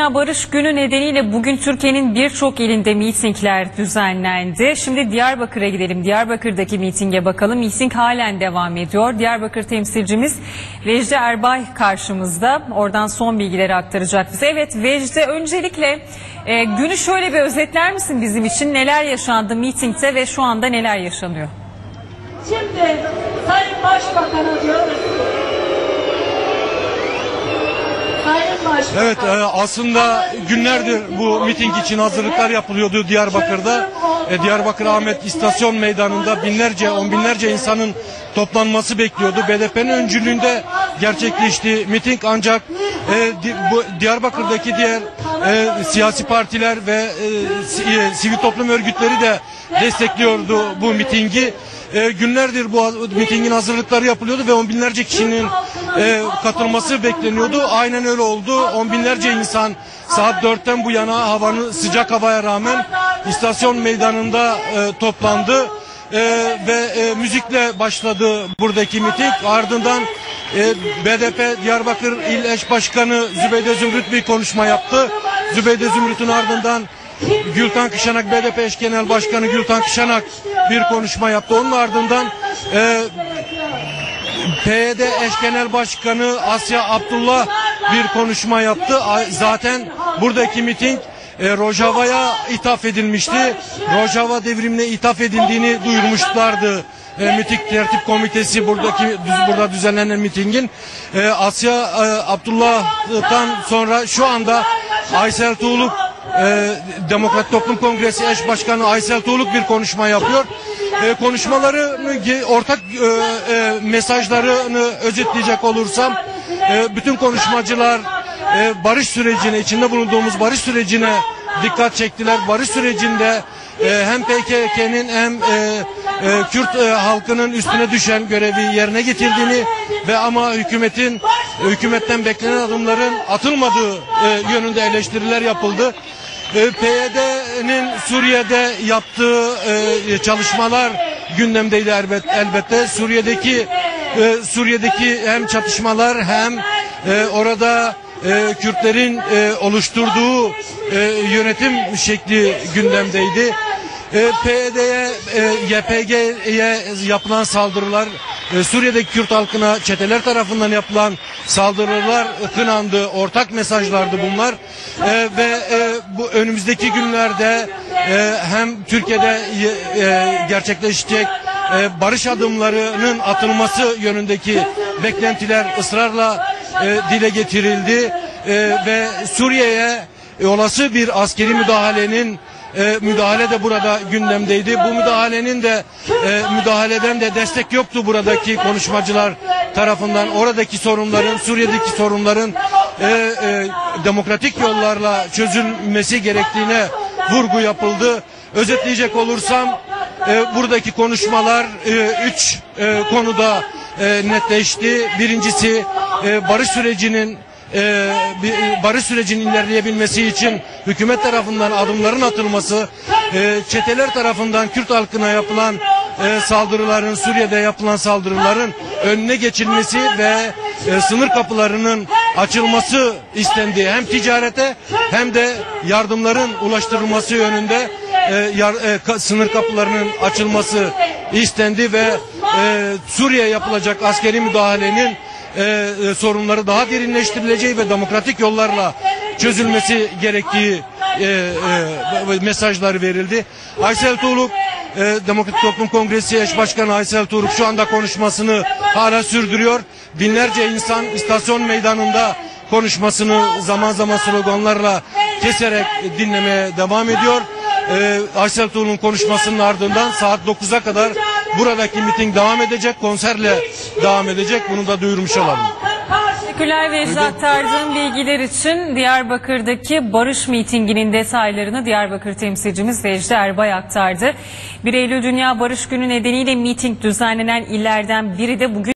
Dünya Barış Günü nedeniyle bugün Türkiye'nin birçok ilinde mitingler düzenlendi. Şimdi Diyarbakır'a gidelim. Diyarbakır'daki mitinge bakalım. Miting halen devam ediyor. Diyarbakır temsilcimiz Vecdi Erbay karşımızda. Oradan son bilgileri aktaracak bize. Evet Vecdi öncelikle e, günü şöyle bir özetler misin bizim için? Neler yaşandı mitingde ve şu anda neler yaşanıyor? Şimdi Sayın Başbakan'a diyoruz Sayın Başbakan Evet e, aslında günlerdir bu miting için hazırlıklar yapılıyordu Diyarbakır'da. E, Diyarbakır Ahmet İstasyon Meydanı'nda binlerce, on binlerce insanın toplanması bekliyordu. BDP'nin öncülüğünde gerçekleşti miting ancak e, di- bu Diyarbakır'daki diğer e, siyasi partiler ve e, si- e, sivil toplum örgütleri de destekliyordu bu mitingi. E, günlerdir bu mitingin hazırlıkları yapılıyordu ve on binlerce kişinin e, katılması bekleniyordu. Aynen öyle oldu. On binlerce insan saat dörtten bu yana havanın sıcak havaya rağmen istasyon meydanında e, toplandı. E, ve e, müzikle başladı buradaki miting. Ardından e, BDP Diyarbakır İl Eş Başkanı Zübeyde Zümrüt bir konuşma yaptı. Zübeyde Zümrüt'ün ardından Gültan Kışanak BDP Eş Genel Başkanı Gültan Kışanak bir konuşma yaptı. Onun ardından e, PYD eş genel başkanı Asya Abdullah bir konuşma yaptı. Zaten buradaki miting e, Rojava'ya ithaf edilmişti. Rojava devrimine ithaf edildiğini duyurmuşlardı. E, miting tertip komitesi buradaki düz- burada düzenlenen mitingin e, Asya e, Abdullah'tan sonra şu anda Aysel Tuğluk e, Demokrat Toplum Kongresi eş başkanı Aysel Tuğluk bir konuşma yapıyor. E, konuşmalarını ge- ortak e, e, mesajlarını özetleyecek olursam e, bütün konuşmacılar e, barış sürecine içinde bulunduğumuz barış sürecine dikkat çektiler. Barış sürecinde e, hem PKK'nın hem e, e, Kürt e, halkının üstüne düşen görevi yerine getirdiğini ve ama hükümetin hükümetten beklenen adımların atılmadığı e, yönünde eleştiriler yapıldı. E, PYD'nin Suriye'de yaptığı e, çalışmalar gündemdeydi elbet, elbette. Suriye'deki e, Suriye'deki hem çatışmalar hem e, orada e, Kürtlerin e, oluşturduğu e, yönetim şekli gündemdeydi. E, PYD'ye, e, YPG'ye yapılan saldırılar, e, Suriye'deki Kürt halkına çeteler tarafından yapılan saldırılar kınandı, ortak mesajlardı bunlar. E, ve e, önümüzdeki günlerde e, hem Türkiye'de e, gerçekleşecek e, barış adımlarının atılması yönündeki beklentiler ısrarla e, dile getirildi E, ve Suriye'ye e, olası bir askeri müdahalenin e, müdahale de burada gündemdeydi. Bu müdahalenin de e, müdahaleden de destek yoktu buradaki konuşmacılar tarafından. Oradaki sorunların, Suriye'deki sorunların e, e, demokratik yollarla çözülmesi gerektiğine vurgu yapıldı. Özetleyecek olursam e, buradaki konuşmalar e, üç e, konuda e, netleşti. Birincisi e, barış sürecinin e, e, barış sürecinin ilerleyebilmesi için hükümet tarafından adımların atılması, e, çeteler tarafından Kürt halkına yapılan e, saldırıların, Suriye'de yapılan saldırıların önüne geçilmesi ve e, sınır kapılarının açılması istendi. Hem ticarete hem de yardımların ulaştırılması yönünde e, yar, e, ka- sınır kapılarının açılması istendi ve e, Suriye yapılacak askeri müdahalenin e, e, sorunları daha derinleştirileceği ve demokratik yollarla çözülmesi gerektiği e, e, mesajları verildi. Aysel Tuğluk e, Demokratik Toplum Kongresi eş başkanı Aysel Tuğruk şu anda konuşmasını hala sürdürüyor. Binlerce insan istasyon meydanında konuşmasını zaman zaman sloganlarla keserek dinlemeye devam ediyor. E, Aysel Tuğruk'un konuşmasının ardından saat 9'a kadar buradaki miting devam edecek, konserle devam edecek. Bunu da duyurmuş olalım. Teşekkürler Vecdi aktardığın bilgiler için Diyarbakır'daki barış mitinginin detaylarını Diyarbakır temsilcimiz Vecdi Erbay aktardı. 1 Eylül Dünya Barış Günü nedeniyle miting düzenlenen illerden biri de bugün